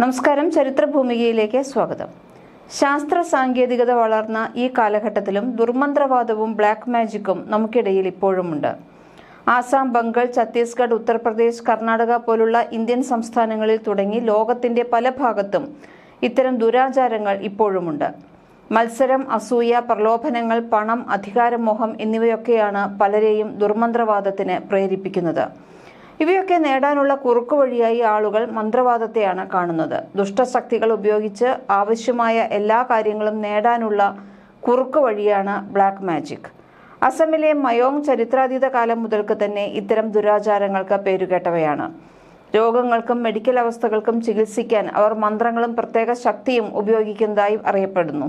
നമസ്കാരം. ചരിത്രഭൂമികയിലേക്ക് സ്വാഗതം. ശാസ്ത്ര സാങ്കേതികത വളർന്ന ഈ കാലഘട്ടത്തിലും ദുർമന്ത്രവാദവും ബ്ലാക്ക് മാജിക്കും നമുക്കിടയിൽ ഇപ്പോഴുമുണ്ട്. ആസാം ബംഗാൾ ഛത്തീസ്ഗഡ് ഉത്തർപ്രദേശ് കർണാടക പോലുള്ള ഇന്ത്യൻ സംസ്ഥാനങ്ങളിൽ തുടങ്ങി ലോകത്തിന്റെ പല ഭാഗത്തും ഇത്തരം ദുരാചാരങ്ങൾ ഇപ്പോഴുമുണ്ട്. മത്സരം അസൂയ പ്രലോഭനങ്ങൾ പണം അധികാരമോഹം എന്നിവയൊക്കെയാണ് പലരെയും ദുർമന്ത്രവാദത്തിന് പ്രേരിപ്പിക്കുന്നത്. ഇവയൊക്കെ നേടാനുള്ള കുറുക്കുവഴിയായി ആളുകൾ മന്ത്രവാദത്തെയാണ് കാണുന്നത്. ദുഷ്ടശക്തികൾ ഉപയോഗിച്ച് ആവശ്യമായ എല്ലാ കാര്യങ്ങളും നേടാനുള്ള കുറുക്കുവഴിയാണ് ബ്ലാക്ക് മാജിക്. അസമിലെ മയോങ് ചരിത്രാതീത കാലം മുതൽക്ക് തന്നെ ഇത്തരം ദുരാചാരങ്ങൾക്ക് പേരുകേട്ടവയാണ് രോഗങ്ങൾക്കും മെഡിക്കൽ അവസ്ഥകൾക്കും ചികിത്സിക്കാൻ അവർ മന്ത്രങ്ങളും പ്രത്യേക ശക്തിയും ഉപയോഗിക്കുന്നതായി അറിയപ്പെടുന്നു.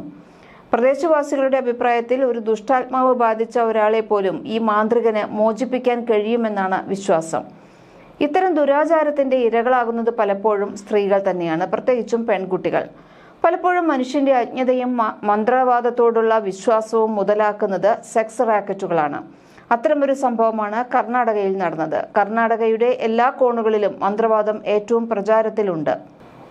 പ്രദേശവാസികളുടെ അഭിപ്രായത്തിൽ ഒരു ദുഷ്ടാത്മാവ് ബാധിച്ച ഒരാളെ പോലും ഈ മാന്ത്രികന് മോചിപ്പിക്കാൻ കഴിയുമെന്നാണ് വിശ്വാസം. ഇത്തരം ദുരാചാരത്തിന്റെ ഇരകളാകുന്നത് പലപ്പോഴും സ്ത്രീകൾ തന്നെയാണ് പ്രത്യേകിച്ചും പെൺകുട്ടികൾ. പലപ്പോഴും മനുഷ്യന്റെ അജ്ഞതയും മന്ത്രവാദത്തോടുള്ള വിശ്വാസവും മുതലാക്കുന്നത് സെക്സ് റാക്കറ്റുകളാണ്. അത്തരമൊരു സംഭവമാണ് കർണാടകയിൽ നടന്നത്. കർണാടകയുടെ എല്ലാ കോണുകളിലും മന്ത്രവാദം ഏറ്റവും പ്രചാരത്തിലുണ്ട്.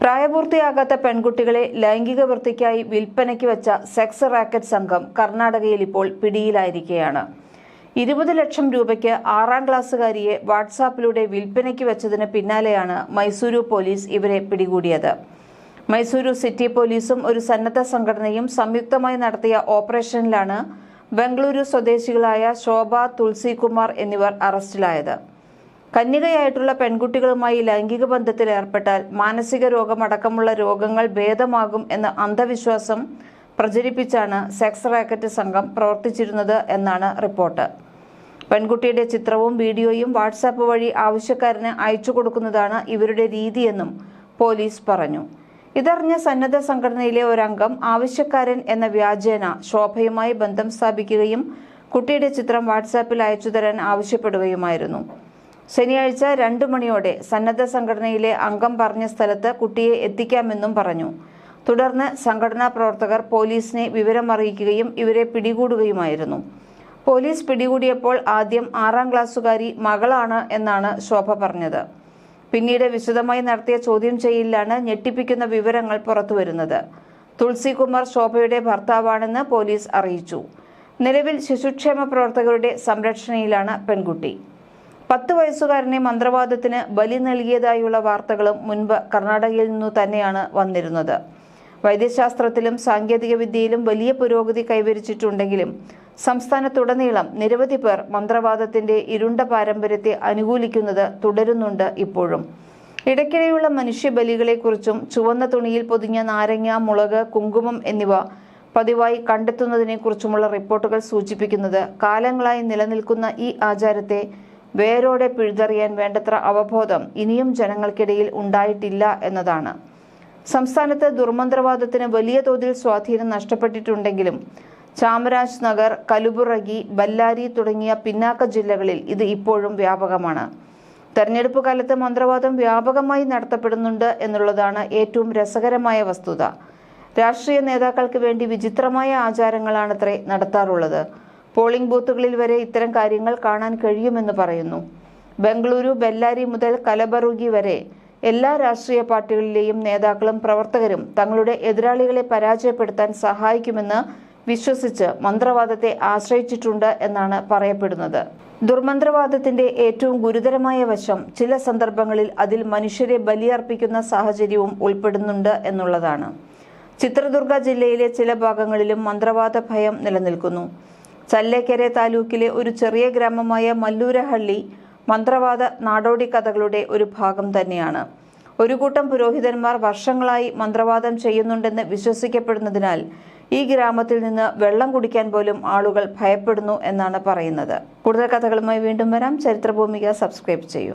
പ്രായപൂർത്തിയാകാത്ത പെൺകുട്ടികളെ ലൈംഗിക വൃത്തിക്കായി വിൽപ്പനയ്ക്ക് വെച്ച സെക്സ് റാക്കറ്റ് സംഘം കർണാടകയിൽ ഇപ്പോൾ പിടിയിലായിരിക്കുകയാണ്. ഇരുപത് ലക്ഷം രൂപയ്ക്ക് ആറാം ക്ലാസ്സുകാരിയെ വാട്സാപ്പിലൂടെ വിൽപ്പനയ്ക്ക് വെച്ചതിന് പിന്നാലെയാണ് മൈസൂരു പോലീസ് ഇവരെ പിടികൂടിയത്. മൈസൂരു സിറ്റി പോലീസും ഒരു സന്നദ്ധ സംഘടനയും സംയുക്തമായി നടത്തിയ ഓപ്പറേഷനിലാണ് ബംഗളൂരു സ്വദേശികളായ ശോഭ തുളസികുമാർ എന്നിവർ അറസ്റ്റിലായത്. കന്യകയായിട്ടുള്ള പെൺകുട്ടികളുമായി ലൈംഗിക ബന്ധത്തിൽ ഏർപ്പെട്ടാൽ മാനസിക രോഗമടക്കമുള്ള രോഗങ്ങൾ ഭേദമാകും എന്ന അന്ധവിശ്വാസം പ്രചരിപ്പിച്ചാണ് സെക്സ് റാക്കറ്റ് സംഘം പ്രവർത്തിച്ചിരുന്നത് എന്നാണ് റിപ്പോർട്ട്. പെൺകുട്ടിയുടെ ചിത്രവും വീഡിയോയും വാട്സാപ്പ് വഴി ആവശ്യക്കാരന് അയച്ചു കൊടുക്കുന്നതാണ് ഇവരുടെ രീതിയെന്നും പോലീസ് പറഞ്ഞു. ഇതറിഞ്ഞ സന്നദ്ധ സംഘടനയിലെ ഒരംഗം ആവശ്യക്കാരൻ എന്ന വ്യാജേന ശോഭയുമായി ബന്ധം സ്ഥാപിക്കുകയും കുട്ടിയുടെ ചിത്രം വാട്സാപ്പിൽ അയച്ചു തരാൻ ആവശ്യപ്പെടുകയുമായിരുന്നു. ശനിയാഴ്ച രണ്ടു മണിയോടെ സന്നദ്ധ സംഘടനയിലെ അംഗം പറഞ്ഞ സ്ഥലത്ത് കുട്ടിയെ എത്തിക്കാമെന്നും പറഞ്ഞു. തുടർന്ന് സംഘടനാ പ്രവർത്തകർ പോലീസിനെ വിവരമറിയിക്കുകയും ഇവരെ പിടികൂടുകയുമായിരുന്നു. പോലീസ് പിടികൂടിയപ്പോൾ ആദ്യം ആറാം ക്ലാസ്സുകാരി മകളാണ് എന്നാണ് ശോഭ പറഞ്ഞത്. പിന്നീട് വിശദമായി നടത്തിയ ചോദ്യം ചെയ്യലിലാണ് ഞെട്ടിപ്പിക്കുന്ന വിവരങ്ങൾ പുറത്തുവരുന്നത്. തുളസികുമാർ ശോഭയുടെ ഭർത്താവാണെന്ന് പോലീസ് അറിയിച്ചു. നിലവിൽ ശിശുക്ഷേമ പ്രവർത്തകരുടെ സംരക്ഷണയിലാണ് പെൺകുട്ടി. പത്ത് വയസ്സുകാരനെ മന്ത്രവാദത്തിന് ബലി നൽകിയതായുള്ള വാർത്തകളും മുൻപ് കർണാടകയിൽ നിന്നു തന്നെയാണ് വന്നിരുന്നത്. വൈദ്യശാസ്ത്രത്തിലും സാങ്കേതിക വിദ്യയിലും വലിയ പുരോഗതി കൈവരിച്ചിട്ടുണ്ടെങ്കിലും സംസ്ഥാനത്തുടനീളം നിരവധി പേർ മന്ത്രവാദത്തിന്റെ ഇരുണ്ട പാരമ്പര്യത്തെ അനുകൂലിക്കുന്നത് തുടരുന്നുണ്ട് ഇപ്പോഴും. ഇടയ്ക്കിടെയുള്ള മനുഷ്യബലികളെക്കുറിച്ചും ചുവന്ന തുണിയിൽ പൊതിഞ്ഞ നാരങ്ങ മുളക് കുങ്കുമം എന്നിവ പതിവായി കണ്ടെത്തുന്നതിനെക്കുറിച്ചുമുള്ള റിപ്പോർട്ടുകൾ സൂചിപ്പിക്കുന്നത് കാലങ്ങളായി നിലനിൽക്കുന്ന ഈ ആചാരത്തെ വേരോടെ പിഴുതെറിയാൻ വേണ്ടത്ര അവബോധം ഇനിയും ജനങ്ങൾക്കിടയിൽ ഉണ്ടായിട്ടില്ല എന്നതാണ്. സംസ്ഥാനത്ത് ദുർമന്ത്രവാദത്തിന് വലിയ തോതിൽ സ്വാധീനം നഷ്ടപ്പെട്ടിട്ടുണ്ടെങ്കിലും ചാമരാജ് നഗർ കലുബുറഗി ബല്ലാരി തുടങ്ങിയ പിന്നാക്ക ജില്ലകളിൽ ഇത് ഇപ്പോഴും വ്യാപകമാണ്. തെരഞ്ഞെടുപ്പ് കാലത്ത് മന്ത്രവാദം വ്യാപകമായി നടത്തപ്പെടുന്നുണ്ട് എന്നുള്ളതാണ് ഏറ്റവും രസകരമായ വസ്തുത. രാഷ്ട്രീയ നേതാക്കൾക്ക് വേണ്ടി വിചിത്രമായ ആചാരങ്ങളാണത്രേ നടത്താറുള്ളത്. പോളിംഗ് ബൂത്തുകളിൽ വരെ ഇത്തരം കാര്യങ്ങൾ കാണാൻ കഴിയുമെന്ന് പറയുന്നു. ബംഗളൂരു ബെല്ലാരി മുതൽ കലബറുകി വരെ എല്ലാ രാഷ്ട്രീയ പാർട്ടികളിലെയും നേതാക്കളും പ്രവർത്തകരും തങ്ങളുടെ എതിരാളികളെ പരാജയപ്പെടുത്താൻ സഹായിക്കുമെന്ന് വിശ്വസിച്ച് മന്ത്രവാദത്തെ ആശ്രയിച്ചിട്ടുണ്ട് എന്നാണ് പറയപ്പെടുന്നത്. ദുർമന്ത്രവാദത്തിന്റെ ഏറ്റവും ഗുരുതരമായ വശം ചില സന്ദർഭങ്ങളിൽ അതിൽ മനുഷ്യരെ ബലിയർപ്പിക്കുന്ന സാഹചര്യവും ഉൾപ്പെടുന്നുണ്ട് എന്നുള്ളതാണ്. ചിത്രദുർഗ ജില്ലയിലെ ചില ഭാഗങ്ങളിലും മന്ത്രവാദ ഭയം നിലനിൽക്കുന്നു. ചല്ലേക്കരെ താലൂക്കിലെ ഒരു ചെറിയ ഗ്രാമമായ മല്ലൂരഹള്ളി മന്ത്രവാദ നാടോടി കഥകളുടെ ഒരു ഭാഗം തന്നെയാണ്. ഒരു കൂട്ടം പുരോഹിതന്മാർ വർഷങ്ങളായി മന്ത്രവാദം ചെയ്യുന്നുണ്ടെന്ന് വിശ്വസിക്കപ്പെടുന്നതിനാൽ ഈ ഗ്രാമത്തിൽ നിന്ന് വെള്ളം കുടിക്കാൻ പോലും ആളുകൾ ഭയപ്പെടുന്നു എന്നാണ് പറയുന്നത്. കൂടുതൽ കഥകളുമായി വീണ്ടും വരാം. ചരിത്രഭൂമിക സബ്സ്ക്രൈബ് ചെയ്യൂ.